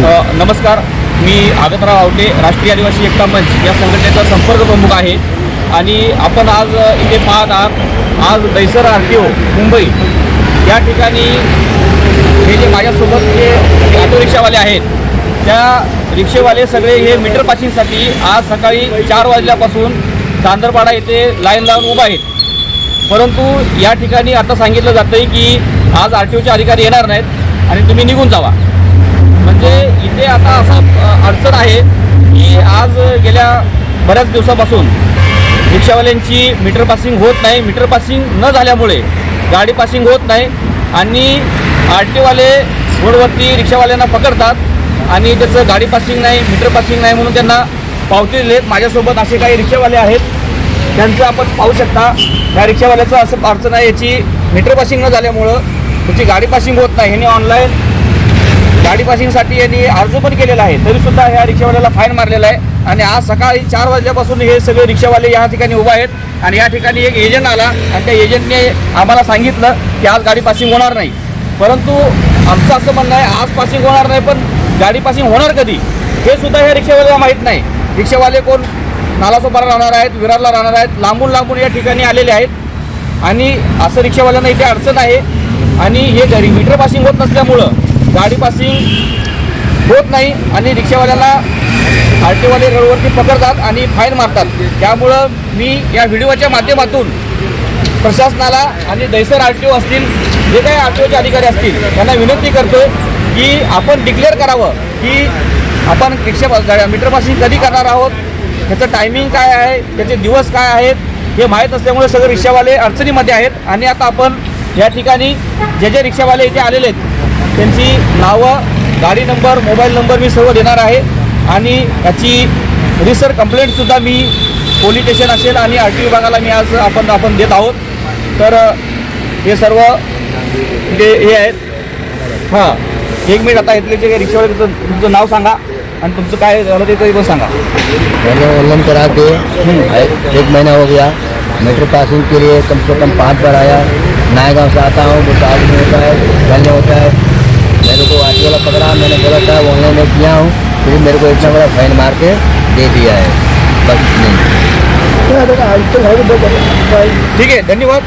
नमस्कार. मी आगतराव आवटे राष्ट्रीय आदिवासी एकता मंच या संघटनेचा संपर्क प्रमुख आहे. आणि आपण आज इथे पाहत आहात आज Dahisar R T O Mumbai. या ठिकाणी हे जे माझ्यासोबत जे ऑटो रिक्षावाले आहेत त्या रिक्षेवाले सगळे हे मीटर पासिंगसाठी आज सकाळी चार वाजल्यापासून चांदरपाडा येथे लाईन लावून उभा आहेत. परंतु या ठिकाणी आता सांगितलं जातं आहे की आज आर टी ओचे अधिकारी येणार नाहीत आणि तुम्ही निघून जावा. म्हणजे म्हणजे आता असा अडचण आहे की आज गेल्या बऱ्याच दिवसापासून रिक्षावाल्यांची मीटर पासिंग होत नाही. मीटर पासिंग न झाल्यामुळे गाडी पासिंग होत नाही आणि आर टीवाले रोडवरती रिक्षावाल्यांना पकडतात आणि त्याचं गाडी पासिंग नाही मीटर पासिंग नाही म्हणून त्यांना पावती दिले माझ्यासोबत असे काही रिक्षावाले आहेत. त्यांचं आपण पाहू शकता. या रिक्षावाल्याचं असं अडचण आहे याची मीटर पासिंग न झाल्यामुळं त्याची गाडी पासिंग होत नाही. ह्यांनी ऑनलाईन गाडी पासिंगसाठी यांनी अर्ज पण केलेला आहे. तरीसुद्धा ह्या रिक्षावाल्याला फाईन मारलेला आहे. आणि आज सकाळी चार वाजल्यापासून हे सगळे रिक्षावाले या ठिकाणी उभा आहेत. आणि या ठिकाणी एक एजंट आला आणि त्या एजंटने आम्हाला सांगितलं की आज गाडी पासिंग होणार नाही. परंतु आमचं असं म्हणणं आहे आज पासिंग होणार नाही पण गाडी पासिंग होणार कधी? हे सुद्धा ह्या रिक्षावाल्याला माहीत नाही. रिक्षावाले कोण? नालासोपारा राहणार आहेत विरारला राहणार आहेत लांबून लांबून या ठिकाणी आलेले आहेत. आणि असं रिक्षावाल्यांना इथे अडचण आहे. आणि हे घरी मीटर पासिंग होत नसल्यामुळं गाडी पासिंग होत नाही आणि रिक्षावाल्याला आर टीवाले रोडवरती पकडतात आणि फाईन मारतात. त्यामुळं मी या व्हिडिओच्या माध्यमातून प्रशासनाला आणि दैसर आर टी ओ असतील जे काही आर टी ओचे अधिकारी असतील त्यांना विनंती करतोय की आपण डिक्लेअर करावं की आपण रिक्षा गाड्या मीटर पासिंग कधी करणार आहोत त्याचं टायमिंग काय आहे त्याचे दिवस काय आहेत हे माहीत असल्यामुळे सगळे रिक्षावाले अडचणीमध्ये आहेत. आणि आता आपण या ठिकाणी जे जे रिक्षावाले इथे आलेले आहेत त्यांची नावं गाडी नंबर मोबाईल नंबर मी सर्व देणार आहे. आणि याची रिसर कंप्लेंटसुद्धा मी पोलीस स्टेशन असेल आणि आर टी विभागाला मी आज आपण आपण देत आहोत. तर हे सर्व हे आहेत. हां एक मिनिट आता इथले जे रिक्षावाले तुमचं तुमचं नाव सांगा. आणि तुमचं काय झालं ते तरी पण सांगा. मैंने ऑनलाइन करा के एक महीना हो गया. मीटर पासिंग के लिए कम से कम पाँच बार आया. नया गाँव से आता हूँ आज नहीं होता है नहीं होता है मेरे को आटी वाला पकड़ा मैंने बोला था ऑनलाइन में किया हूँ। फिर मेरे को इतना बड़ा फाइन मार के दे दिया है। बस नहीं ठीक है धन्यवाद।